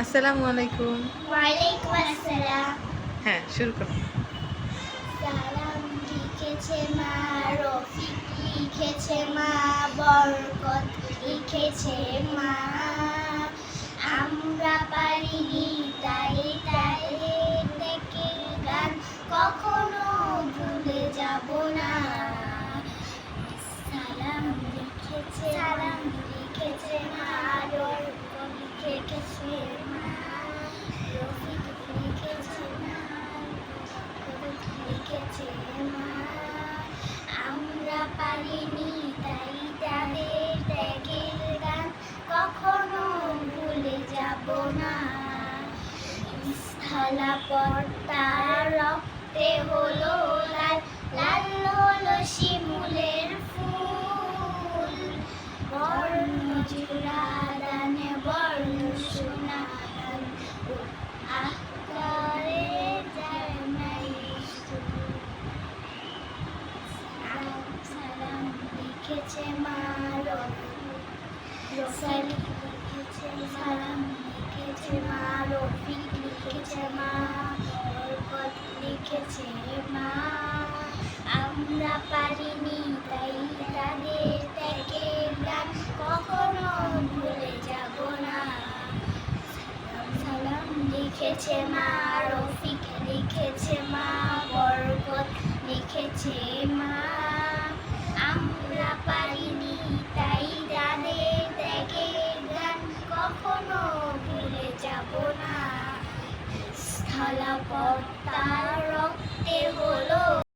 আসসালামু আলাইকুম। ওয়ালাইকুম আসসালাম। হ্যাঁ শুরু করো। সালাম লিখেছে মা রফিক লিখেছে মা বরকত লিখেছে মা। আমরা পারিনি তাই তাই দেখে গান কখনো ভুলে যাব না। সালাম লিখেছে সালাম লিখেছে মা বরকত লিখেছে লিখেছে মা আমরা পারিনি, তাই তাদের ত্যাগের গান কখনো ভুলে যাব না। স্থলা পর্দার রক্তে হলো লাল লাল লিখেছে মা রফিক লিখেছে লিখেছে মা রফিক লিখেছে মা লিখেছে মা। আমরা পারিনি তাই তাদের ত্যাগের গান কখনো ভুলে যাব না। সালাম লিখেছে মা ঝলা পর্দার রক্তে হলো।